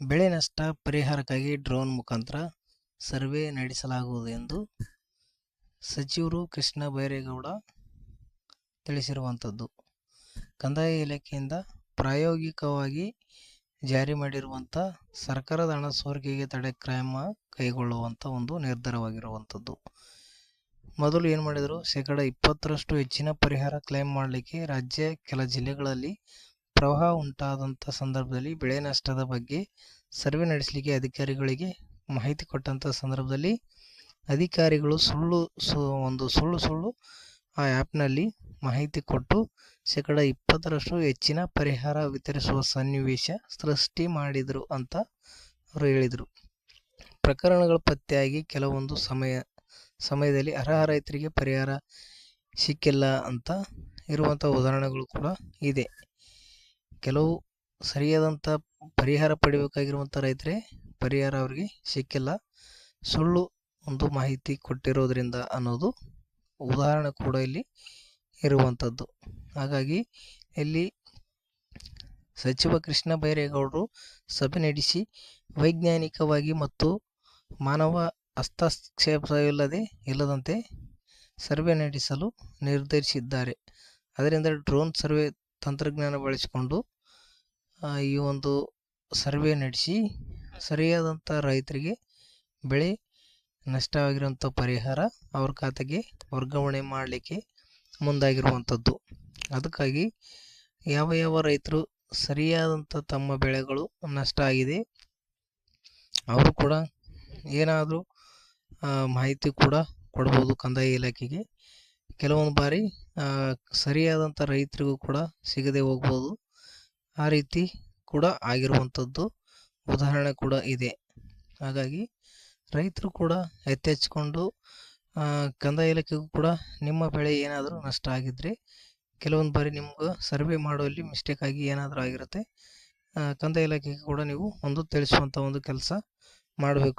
ಬೆಳೆ ನಷ್ಟ ಪರಿಹಾರಕ್ಕಾಗಿ ಡ್ರೋನ್ ಮುಖಾಂತರ ಸರ್ವೆ ನಡೆಸಲಾಗುವುದು ಎಂದು ಸಚಿವರು ಕೃಷ್ಣ ಬೈರೇಗೌಡ ತಿಳಿಸಿರುವಂಥದ್ದು. ಕಂದಾಯ ಇಲಾಖೆಯಿಂದ ಪ್ರಾಯೋಗಿಕವಾಗಿ ಜಾರಿ ಮಾಡಿರುವಂಥ ಸರ್ಕಾರದ ಹಣ ಸೋರಿಕೆಗೆ ತಡೆ ಕ್ರಮ ಕೈಗೊಳ್ಳುವಂಥ ಒಂದು ನಿರ್ಧಾರವಾಗಿರುವಂಥದ್ದು. ಮೊದಲು ಏನು ಮಾಡಿದರು ಶೇಕಡ ಇಪ್ಪತ್ತರಷ್ಟು ಹೆಚ್ಚಿನ ಪರಿಹಾರ ಕ್ಲೈಮ್ ಮಾಡಲಿಕ್ಕೆ ರಾಜ್ಯ ಕೆಲ ಜಿಲ್ಲೆಗಳಲ್ಲಿ ಪ್ರವಾಹ ಉಂಟಾದಂಥ ಸಂದರ್ಭದಲ್ಲಿ ಬೆಳೆ ನಷ್ಟದ ಬಗ್ಗೆ ಸರ್ವೆ ನಡೆಸಲಿಕ್ಕೆ ಅಧಿಕಾರಿಗಳಿಗೆ ಮಾಹಿತಿ ಕೊಟ್ಟಂಥ ಸಂದರ್ಭದಲ್ಲಿ ಅಧಿಕಾರಿಗಳು ಸುಳ್ಳು ಸು, ಒಂದು ಸುಳ್ಳು ಸುಳ್ಳು ಆ ಆ್ಯಪ್ನಲ್ಲಿ ಮಾಹಿತಿ ಕೊಟ್ಟು ಶೇಕಡ ಇಪ್ಪತ್ತರಷ್ಟು ಹೆಚ್ಚಿನ ಪರಿಹಾರ ವಿತರಿಸುವ ಸನ್ನಿವೇಶ ಸೃಷ್ಟಿ ಮಾಡಿದರು ಅಂತ ಅವರು ಹೇಳಿದರು. ಪ್ರಕರಣಗಳು ಪತ್ತೆಯಾಗಿ ಕೆಲವೊಂದು ಸಮಯ, ಸಮಯದಲ್ಲಿ ಅರ್ಹ ರೈತರಿಗೆ ಪರಿಹಾರ ಸಿಕ್ಕಿಲ್ಲ ಅಂತ ಇರುವಂಥ ಉದಾಹರಣೆಗಳು ಕೂಡ ಇದೆ. ಕೆಲವು ಸರಿಯಾದಂಥ ಪರಿಹಾರ ಪಡಿಬೇಕಾಗಿರುವಂಥ ರೈತರೇ, ಪರಿಹಾರ ಅವರಿಗೆ ಸಿಕ್ಕಿಲ್ಲ. ಸುಳ್ಳು ಒಂದು ಮಾಹಿತಿ ಕೊಟ್ಟಿರೋದ್ರಿಂದ ಅನ್ನೋದು ಉದಾಹರಣೆ ಕೂಡ ಇಲ್ಲಿ ಇರುವಂಥದ್ದು ಹಾಗಾಗಿ ಇಲ್ಲಿ ಸಚಿವ ಕೃಷ್ಣ ಬೈರೇಗೌಡರು ಸಭೆ ನಡೆಸಿ ವೈಜ್ಞಾನಿಕವಾಗಿ ಮತ್ತು ಮಾನವ ಹಸ್ತಕ್ಷೇಪವಿಲ್ಲದೆ ಇಲ್ಲದಂತೆ ಸರ್ವೆ ನಡೆಸಲು ನಿರ್ಧರಿಸಿದ್ದಾರೆ. ಅದರಿಂದ ಡ್ರೋನ್ ಸರ್ವೆ ತಂತ್ರಜ್ಞಾನ ಬಳಸಿಕೊಂಡು ಈ ಒಂದು ಸರ್ವೆ ನಡೆಸಿ ಸರಿಯಾದಂಥ ರೈತರಿಗೆ ಬೆಳೆ ನಷ್ಟವಾಗಿರುವಂಥ ಪರಿಹಾರ ಅವ್ರ ಖಾತೆಗೆ ವರ್ಗಾವಣೆ ಮಾಡಲಿಕ್ಕೆ ಮುಂದಾಗಿರುವಂಥದ್ದು ಅದಕ್ಕಾಗಿ ಯಾವ ಯಾವ ರೈತರು ಸರಿಯಾದಂಥ ತಮ್ಮ ಬೆಳೆಗಳು ನಷ್ಟ ಆಗಿದೆ, ಅವರು ಕೂಡ ಏನಾದರೂ ಮಾಹಿತಿ ಕೂಡ ಕೊಡ್ಬೋದು ಕಂದಾಯ ಇಲಾಖೆಗೆ. ಕೆಲವೊಂದು ಬಾರಿ ಸರಿಯಾದಂಥ ರೈತರಿಗೂ ಕೂಡ ಸಿಗದೆ ಹೋಗ್ಬೋದು. ಆ ರೀತಿ ಕೂಡ ಆಗಿರುವಂಥದ್ದು ಉದಾಹರಣೆ ಕೂಡ ಇದೆ. ಹಾಗಾಗಿ ರೈತರು ಕೂಡ ಎಚ್ಚೆತ್ಕೊಂಡು ಕಂದಾಯ ಇಲಾಖೆಗೂ ಕೂಡ ನಿಮ್ಮ ಬೆಳೆ ಏನಾದರೂ ನಷ್ಟ ಆಗಿದ್ದರೆ ಕೆಲವೊಂದು ಬಾರಿ ನಿಮ್ಗೆ ಸರ್ವೆ ಮಾಡುವಲ್ಲಿ ಮಿಸ್ಟೇಕ್ ಆಗಿ ಏನಾದರೂ ಆಗಿರುತ್ತೆ ಕಂದಾಯ ಇಲಾಖೆಗೆ ಕೂಡ ನೀವು ಒಂದು ತಿಳಿಸುವಂಥ ಒಂದು ಕೆಲಸ ಮಾಡಬೇಕು.